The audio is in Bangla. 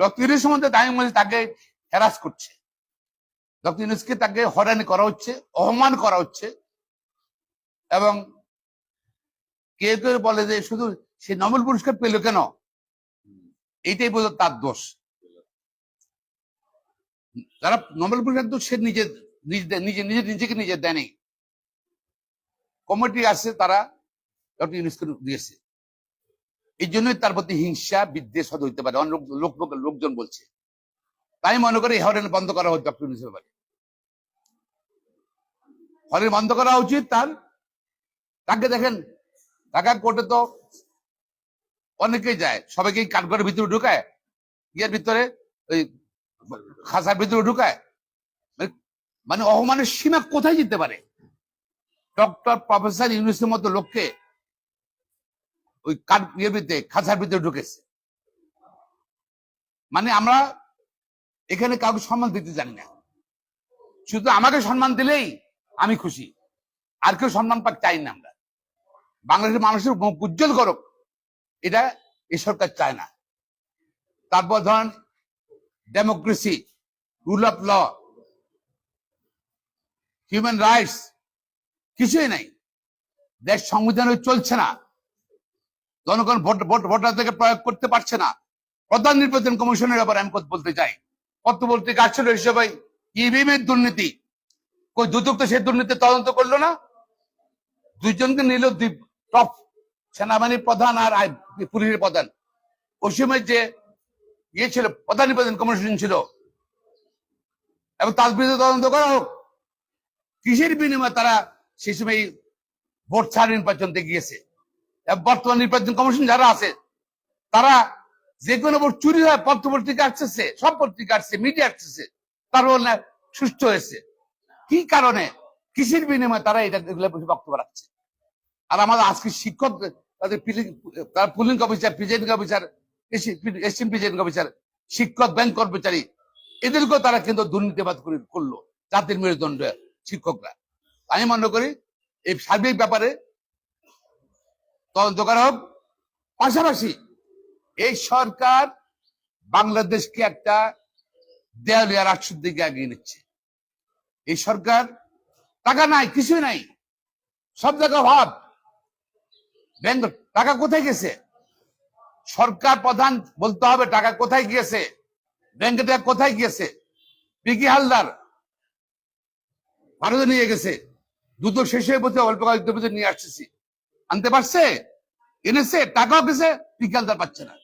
ডক্টর ইউনুস সম্বন্ধে মনে তাকে করছে। ডক্টর ইউনুসকে তাকে হয়রানি করা হচ্ছে, অপমান করা হচ্ছে। এবং কেউ বলে যে শুধু সে নোবেল পুরস্কার পেল কেন? এইটাই বোধ তার দোষ। যারা নোবেল পুরস্কার তো সে নিজে নিজে নিজে নিজেকে নিজে দেয়নি। কমিটি আছে তারা ডক্টর ইউনুসকে দিয়েছে। এই জন্যই তার প্রতি হিংসা, বিদ্বেষ হতে হইতে পারে। অনেক লোক লোক- লোকজন বলছে। তাই মনে করে হরেন বন্ধ করা হোক ডক্টর ইউনুসের ব্যাপারে। হরেন বন্ধ করা উচিত তার। তাকে দেখেন, ঢাকা কোর্টে তো অনেকেই যায়। সবাইকে কাঠগড়ের ভিতরে ঢুকায়, ইয়ের ভিতরে, ওই খাসার ভিতরে ঢুকায়। মানে- অহমানের সীমা কোথায় যেতে পারে? ডক্টর প্রফেসর ইউনুসের মতো লোককে ওই কাঠ ইয়ের ভিতরে খাসার ভিতরে ঢুকেছে। মানে আমরা এখানে কাউকে সম্মান দিতে জানি না। শুধু আমাকে সম্মান দিলেই আমি খুশি। আর কেউ সম্মান পাক চাই না আমরা। বাংলাদেশের মানুষের মুখ উজ্জ্বল করুক, এটা এই সরকার চায় না। তারপর ধরেন democracy rule of law human rights কিছুই নাই। দেশ সংবিধান চলছে না। জনগণ ভোট ভোট ভোটারদেরকে প্রয়োগ করতে পারছে না। প্রধান নির্বাচন কমিশনের ব্যাপারে আমি কথা বলতে চাই। কত বলতে আসছিল হিসেবে ইভিএম এর দুর্নীতি। কই দুদক তো সেই দুর্নীতি তদন্ত করল না? দুইজনকে নিল টপ সেনাবাহিনীর প্রধান আর পুলিশের প্রধান। ওই সময় যে ইয়ে ছিল, প্রধান নির্বাচন কমিশন ছিল। এবং তার বিরুদ্ধে তদন্ত করা হোক। কিসের বিনিময়ে তারা সেই সময় ভোট ছাড় নির্বাচন দিয়ে গিয়েছে? বর্তমান নির্বাচন কমিশন যারা আছে, তারা যে কোনো চুরি হয়, পত্র পত্রিকা আসতেছে, সব পত্রিকা আসছে মিডিয়া আসতেছে, তার সুস্থ হয়েছে। কি কারণে? কিসের বিনিময়ে তারা এটা এগুলো বক্তব্য রাখছে। আর আমাদের আজকে শিক্ষক, তাদের তার polling officer president officer assistant president officer শিক্ষক ব্যাংক কর্মচারী, এদেরকেও তারা কিন্তু দুর্নীতিবাদ করে করল, জাতির মেরুদণ্ড শিক্ষকরা। আমি মনে করি, এই সার্বিক ব্যাপারে তদন্ত করা হোক। পাশাপাশি এই সরকার বাংলাদেশকে একটা দেয়ালিয়া রাষ্ট্রের দিকে এগিয়ে নিচ্ছে। এই সরকার টাকা নাই, কিছুই নাই। সব জায়গা অভাব ব্যাংক টাকা কোথায় গেছে? সরকার প্রধান বলতে হবে টাকা কোথায় গিয়েছে? ব্যাংকে টাকা কোথায় গিয়েছে? পিকি হালদার ভারতে নিয়ে গেছে। দুটো শেষ হয়ে বলতে অল্প ভিতরে নিয়ে আসতেছি। আনতে পারছে? এনেছে টাকাও গেছে পিকি হালদার পাচ্ছে না।